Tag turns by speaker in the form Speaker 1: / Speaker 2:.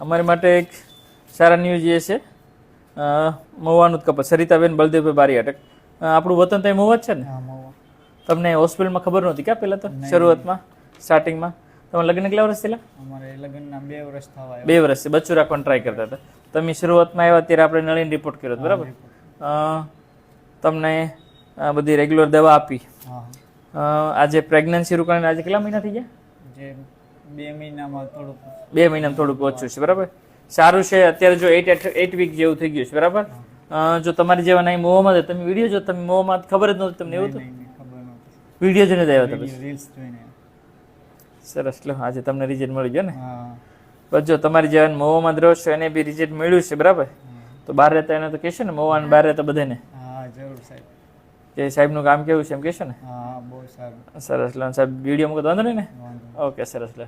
Speaker 1: અમારી માટે એક સારા ન્યૂઝ એ છે મહુવાનું જ કપલ સરિતાબેન બલદેવભાઈ બારી અટક આપણું વતન તો મહુવા જ છે ને? તમને હોસ્પિટલમાં ખબર નહોતી ક્યાં પહેલાં તો? શરૂઆતમાં? સ્ટાર્ટિંગમાં તમારા લગ્ન કેટલા વર્ષ થયેલા?
Speaker 2: અમારે લગ્નના બે વર્ષ થવા
Speaker 1: બે વર્ષથી બચ્ચું રાખવાનું ટ્રાય કરતા હતા. તમે શરૂઆતમાં આવ્યા ત્યારે આપણે નળીને રિપોર્ટ કર્યો હતો, બરાબર? તમને બધી રેગ્યુલર દવા આપી. આજે પ્રેગ્નન્સી રોકાણ આજે કેટલા મહિના થઈ ગયા?
Speaker 2: જે બે મહિનામાં થોડુંક
Speaker 1: બે મહિનામાં થોડુંક ઓછું છે બરાબર? સારું છે અત્યારે જો એટ એટ વીક જેવું થઈ ગયું છે બરાબર? જો તમારી જેવા નહીં મોવામાં તમે વીડિયો જો તમે મોહમાં ખબર જ નહોતી તમને એવું તો?
Speaker 2: નહીં, નહીં, ખબર
Speaker 1: વીડિયો જોઈને જ આવ્યા હતા
Speaker 2: રીલ્સ જોઈને.
Speaker 1: સરસ લો આજે તમને રિઝલ્ટ મળી ગયો ને? બસ જો તમારી જેવા મોહમાં જ રહો છો એને બી રિઝલ્ટ મળ્યું છે બરાબર? તો બહાર રહેતા એને તો કહેશો ને મોવા બહાર રહેતા બધાને?
Speaker 2: હા જરૂર સાહેબ.
Speaker 1: કે સાહેબનું કામ કેવું છે? એમ કહેશો ને?
Speaker 2: હા બહુ સારું.
Speaker 1: સરસ. લો સાહેબ વીડિયો મૂકો વાંધો નહીં ને? ઓકે સરસ. લો.